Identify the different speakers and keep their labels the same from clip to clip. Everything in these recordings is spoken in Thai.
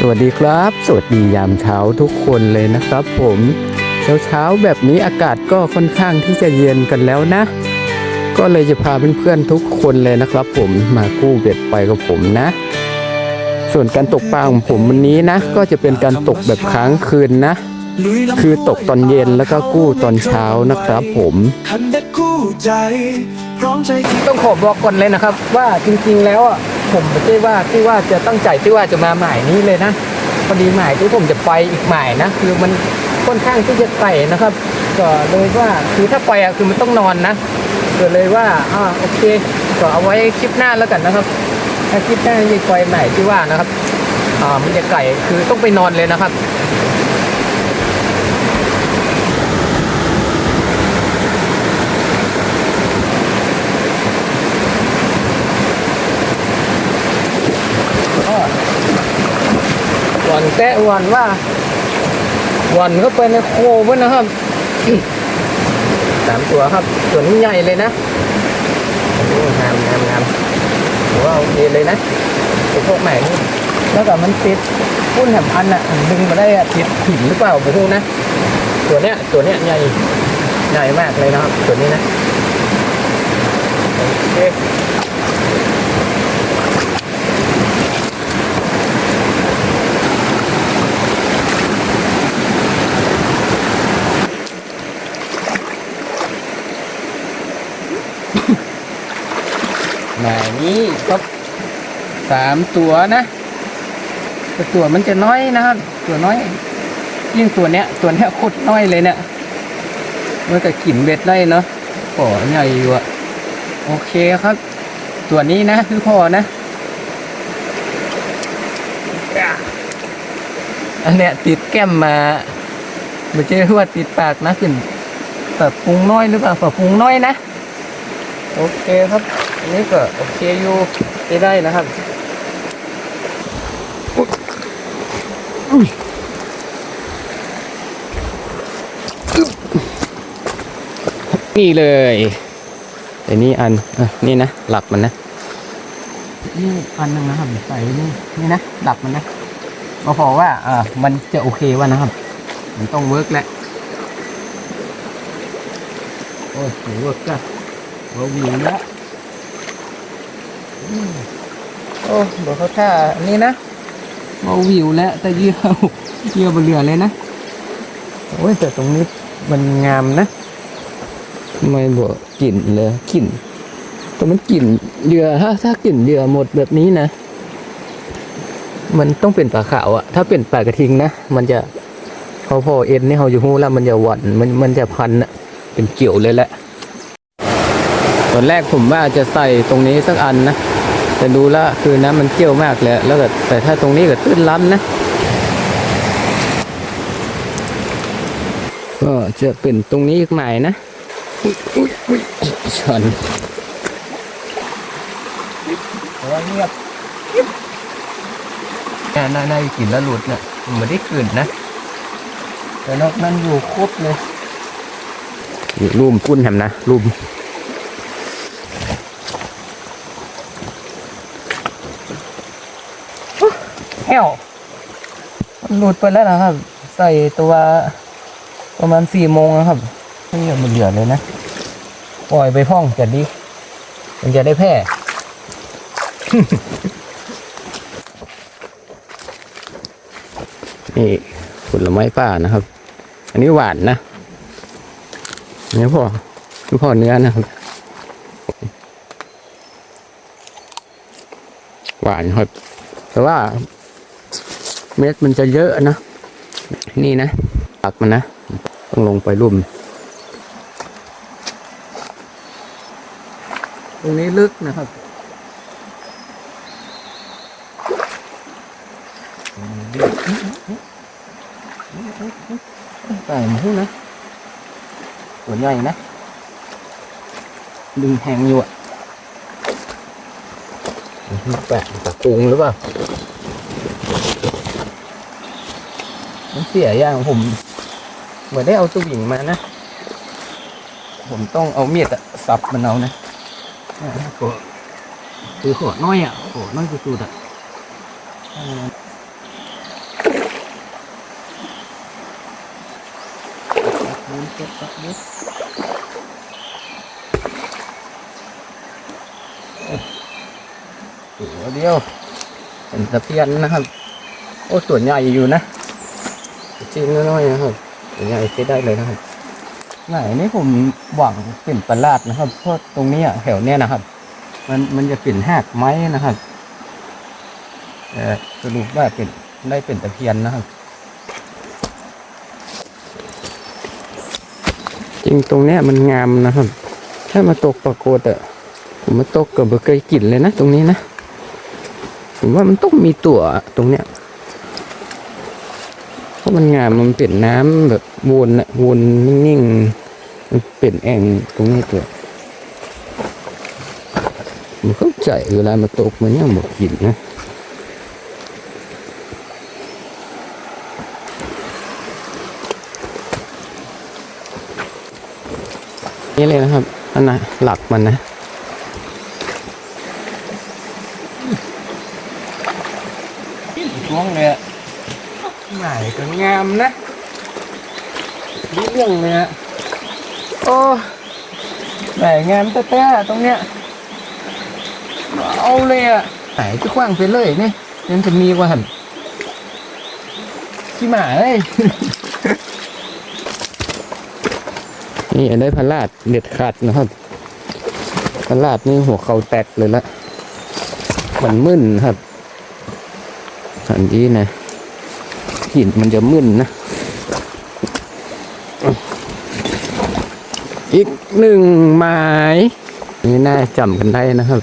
Speaker 1: สวัสดีครับ สวัสดียามเช้าทุกคนเลยนะครับ ผมเช้าเช้าแบบนี้อากาศก็ค่อนข้างที่จะเย็นกันแล้วนะ ก็เลยจะพาเพื่อนๆทุกคนเลยนะครับ ผมมากู้เบ็ดไปกับผมนะ ส่วนการตกปลาของผมวันนี้นะ ก็จะเป็นการตกแบบค้างคืนนะ คือตกตอนเย็นแล้วก็กู้ตอนเช้านะครับ ผม
Speaker 2: ร้อมใจ
Speaker 1: ต้องขอบอกก่อนเลยนะครับ ว่าจริงๆแล้วอะผมไม่ใช่ว่าที่ว่าจะตั้งใจที่ว่าจะมาหมายนี้เลยนะพอดีหมายที่ผมจะไปอีกหมายนะคือมันค่อนข้างที่จะไกลนะครับ ก็เลยว่าคือถ้าไปอะคือมันต้องนอนนะก็เลยว่าอ่าโอเคก็เอาไว้คลิปหน้าแล้วกันนะครับ ถ้าคลิปหน้าจะไปหมายที่ว่านะครับอ่ามันจะไกลคือต้องไปนอนเลยนะครับ วันแตะวันว่าวันก็ไปในโคเว้ยนะครับสามตัวครับตัวนี้ใหญ่เลยนะงามงามงามถือว่าโอเคเลยนะไอพวกใหม่นี่แล้วก็มันติดพุ่นแหมพันอะดึงมาได้อะติดหินหรือเปล่าไม่รู้นะตัวเนี้ยตัวเนี้ยใหญ่ใหญ่มากเลยนะครับตัวนี้นะโอเค หมายนี้ครับสามตัวนะแต่ตัวมันจะน้อยนะครับ ตัวน้อย ยิ่งตัวเนี้ย ตัวเนี้ยโคตรน้อยเลยเนี่ยเมันก็กินเบ็ดได้เนาะปอใหญ่อยู่อะโอเคครับ ตัวนี้นะคือพอนะอันเนี้ยติดแก้มมาไม่ใช่ว่าติดปากนะขึ้นปรับปรุงน้อยหรือเปล่าปรับปรุงน้อยนะ โอเคครับ อันนี้ก็โอเคอยู่ได้ได้นะครับอุ๊ยนี่เลยอันนี้อันอะนี่นะ หลักมันนะ นี่อันหนึ่งนะครับใส่นี่นี่นะหลักมันนะก็พอว่าอ่ามันจะโอเคว่านะครับ มันต้องเวิร์กแหละ โอ้ยเวิร์กจ้ะ เราวิวแล้วอืมโอ้บอกเขาท่าอันนี้นะเราวิวแล้วแต่เยี่ยวเยี่ยวบนเรือเลยนะโอ้ยแต่ตรงนี้มันงามนะไม่บอกกลิ่นเลยกลิ่นแต่มันกลิ่นเรือถ้าถ้ากลิ่นเรือหมดแบบนี้นะ มันต้องเป็นปลาขาวอะถ้าเป็นปลากระทิงนะมันจะพอพอเอ็นนี่เขาอยู่หูแล้วมันจะหวั่นมันมันจะพันอะเป็นเกี่ยวเลยแหละต อนแรกผมว่าจะใส่ตรงนี้สักอันนะ แต่ดูแล้วคือน้ำมันเกี่ยวมากเลยแล้วก็แต่ถ้าตรงนี้ก็ตื้นล้ำนะ ก็จะเป็นตรงนี้อีกหมายนะอุ๊ยอุ๊ยอุ๊ยฉันว่าเงียบน่าน่าน่ากินแล้วหลุดนะมันไม่ได้กลืนนะ แต่นอกนั้นอยู่ครบเลย รูมพุ่นแฮมนะรูม แก้วมันหลุดไปแล้วนะครับ ใส่ตัวประมาณสี่โมงนะครับไม่เหลือมันเหลือเลยนะ ปล่อยไปพ่องจะดีมันจะได้แพร่นี่ผลไม้ป่านะครับ อันนี้หวานนะอันนี้พ่อคือพ่อเนื้อนะครับ หวานครับ แต่ว่า เม็ดมันจะเยอะนะ นี่นะตักมันนะ ต้องลงไปรุ่ม ตรงนี้ลึกนะครับแต่มันพูดนะตัวใหญ่นะ ดึงแหงอยู่อะแปะตะกุงหรือเปล่าันเสียอย่างผม เหมือนได้เอาสวิงมานะ ผมต้องเอาเมียดสับมันเอานะคือโหดน้อยอะโหดน้อยสุดๆอะกตัวเดียวเป็นตะเพียนนะครับ โอ้ตัวใหญ่อยู่นะ จริงน้อยๆนะครับตัวใหญ่ใช้ได้เลยนะครับไหนนี่ผมหวังเป็นประหลาดนะครับเพราะตรงนี้อะแถวเนี้ยนะครับ มันมันจะเป็นหากไม้นะครับแต่สรุปว่าเป็นได้เป็นตะเพียนนะครับ จริงตรงเนี้ยมันงามนะครับ ถ้ามาตกปรากฏอะผมมาตกกับเบอร์เกยกลิ่นเลยนะ ตรงนี้นะผมว่ามันต้องมีตัวตรงเนี้ยเพ ราะมันงามมันเป็นน้ำแบบวนอะวนนิ่งๆมันเป็นแอ่งตรงนี้ตัวผมเข้าใจเวลามาตกมันยังบอกกลิ่นนะนี่เลยนะครับอันน่ะหลักมันนะช่วงเลยอะ ไหนก็งามนะนี่เรื่องเลยอะโอ้ไหนงามแต่แต่ตรงเนี้ยเอาเลยอะไหนจะกว้างไปเลยนี่ยังจะมีกว่าหันขี้หมาเลยนี่อันได้พลาดเด็ดขาดนะครับพลาดนี่หัวเขาแตกเลยละมันมึนครับอันนี้นะ หินมันจะมึนนะ อีกหนึ่งหมายนี่น่าจำกันได้นะครับ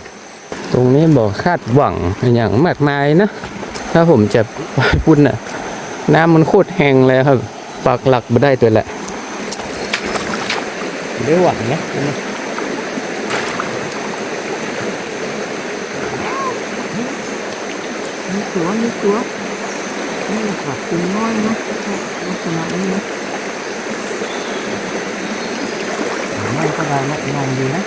Speaker 1: ตรงนี้บอกคาดหวังอย่างมากมายนะ ถ้าผมจะไปพูดน่ะ น้ำมันโคตรแห้งเลยครับปักหลักไม่ได้ตัวแหละได้หวังนะมีตัวมีตัว นี่ขาดตัวน้อยนะลักษณะนี้นะไม่ก็ได้นะลองดีนะ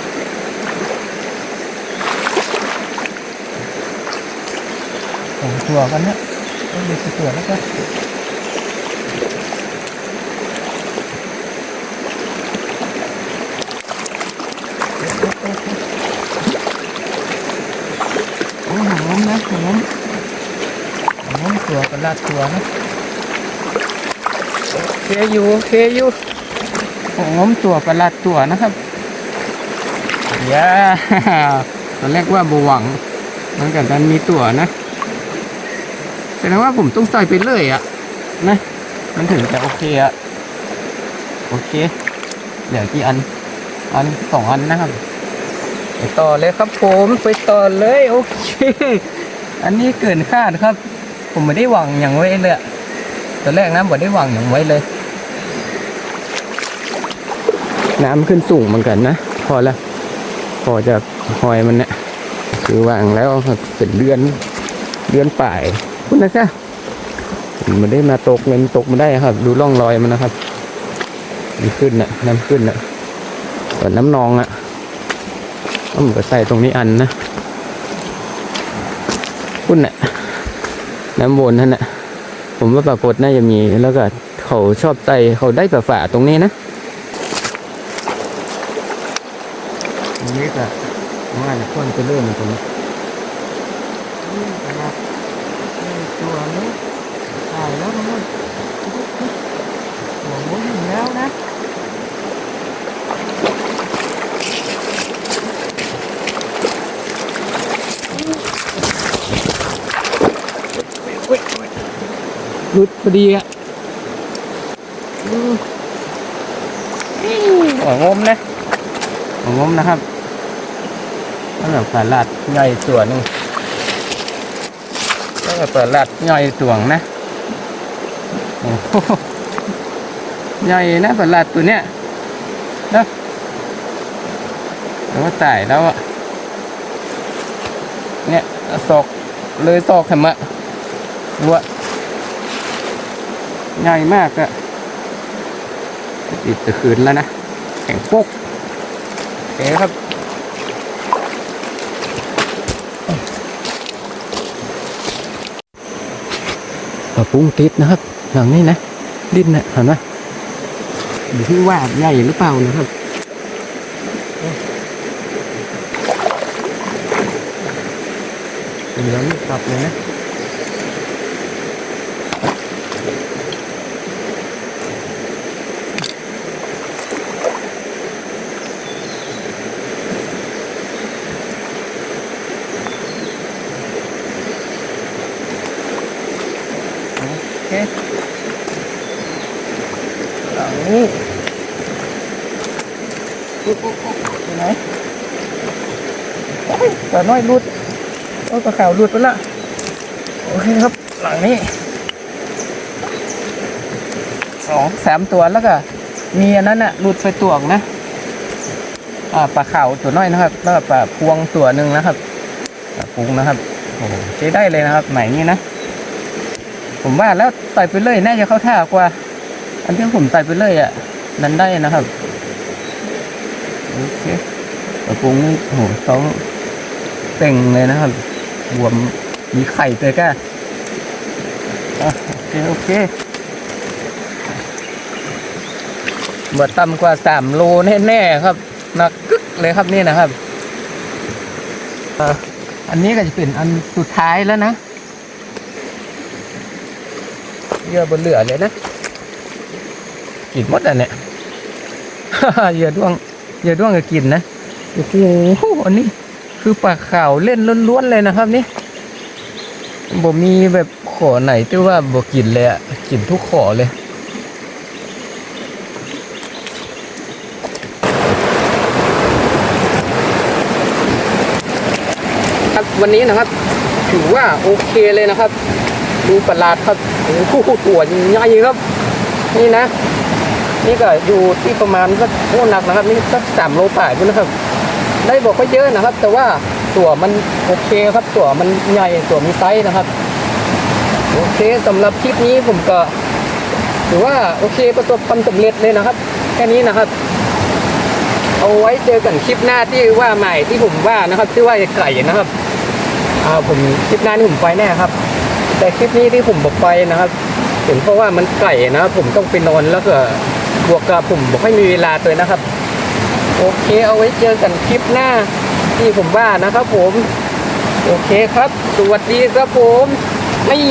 Speaker 1: ส่งตัวกันนะต้องมีสักลือแล้วก็น โอ้หางมนะหางม ตัวกันลาดตัวนะเคอยู่เคอยู่หางมตัวกันลาดตัวนะครับย่าตอนแรกว่าบหวังมือนกับดันมีตัวนะแสดงว่าผมต้องใส่ไปเลยอะนะ มันถึงจะโอเคอะโอเค เหลือกี่อัน อันสองอันนะครับไปต่อเลยครับผม ไปต่อเลย โอเค อันนี้เกินคาดครับ ผมไม่ได้หวังอย่างไว้เลยอะตอนแรกนะไม่ได้หวังอย่างไว้เลย น้ำขึ้นสูงเหมือนกันนะ พอแล้วพอจะหอยมันเนี่ยคือวางแล้วเป็นเดือนเดือนป่ายคุณนะคะมันได้มาตกเลยมันตกมาได้ครับ ดูร่องรอยมันนะครับมันขึ้นน่ะ น้ำขึ้นน่ะก่อนน้ำนองอะผมก็ใส่ตรงนี้อันนะคุณน่ะ น้ำวนนั่นน่ะผมว่าปรากฏน่าจะมีแล้วก็เขาชอบใจเขาได้ฝ่าตรงนี้นะตรงนี้ก็ว่าจะพ่นไปเรื่อยตรงนี้ตัวนี้ถ่ายแล้วมันหัวมุ้งแล้วนะุดพอดีอะหัวงมนะหัวงมนะครับตั้งแต่ปลาลัดใหญ่ตัวนึงตั้งแต่ปลาลัดใหญ่ตัวงนะโอ้โหใหญ่นะปลาลัดตัวเนี้ยนะแต่ว่าตายแล้วอะเนี่ยศอกเลยศอกแหมะรัว ใหญ่มากอะติดตะคืนแล้วนะ แข็งปุ๊กโอเคครับปลาปุ้งติดนะครับอย่างนี้นะ ดิ้นนะเห็นไหมอยู่ที่ว่าใหญ่หรือเปล่านะครับเหลืองกลับเลยนะ โอเคหลังนี้ ไหนโอ้ยปลาน้อยหลุดโอ้ยปลาขาวหลุดไปละโอเคครับ หลังนี้สองสามตัวแล้วก็ มีอันนั้นน่ะหลุดไปตัวออกนะอ่าปลาขาวตัวน้อยนะครับ แล้วก็ปลาพวงตัวหนึ่งนะครับปลาพุงนะครับโอ้โหใช้ได้เลยนะครับไหมนี้นะผมว่าแล้วใส่ไปเลยน่าจะเข้าท่ากว่า อันที่ผมใส่ไปเลยอะนั้นได้นะครับ โอเคกระปุงนี่โหท้องเต่งเลยนะครับ บวมมีไข่เตยก้าอะโอเค โอเคเมื่อต่ำกว่าสามโลแน่ๆครับหนักกึกเลยครับนี่นะครับอันนี้ก็จะเป็นอันสุดท้ายแล้วนะเยื่อบนเหลือเลยนะกินหมดอะเนี่ยเยื่อด้วง เหยื่อด้วงก็กินนะโอ้โหอันนี้คือปลาขาวเล่นล้วนๆเลยนะครับนี่บ่มีแบบขอไหนที่ว่าบ่กินเลยอะกินทุกขอเลยครับวันนี้นะครับ ถือว่าโอเคเลยนะครับ ดูประหลาดครับโอ้โหตัวใหญ่ครับ นี่นะ นี่ก็อยู่ที่ประมาณสักโอ้หนักนะครับ นี่สักสามโลป่ายพุ่นะครับ ได้บอกว่าเยอะนะครับ แต่ว่าตัวมันโอเคครับ ตัวมันใหญ่ตัวมีไซส์นะครับ โอเคสำหรับคลิปนี้ผมก็ถือว่าโอเคประสบความสำเร็จเลยนะครับ แค่นี้นะครับ เอาไว้เจอกันคลิปหน้าที่ว่าใหม่ที่ผมว่านะครับที่ว่าไก่นะครับอ่าผมคลิปหน้านี่ผมไปแน่ครับ แต่คลิปนี้ที่ผมบอกไปนะครับเป็นเพราะว่ามันไก่นะครับผมต้องไปนอนแล้วก็ บวกกับผมบอกให้มีเวลาเลยนะครับ โอเคเอาไว้เจอกันคลิปหน้าที่ผมว่านะครับผม โอเคครับ สวัสดีครับผม นี่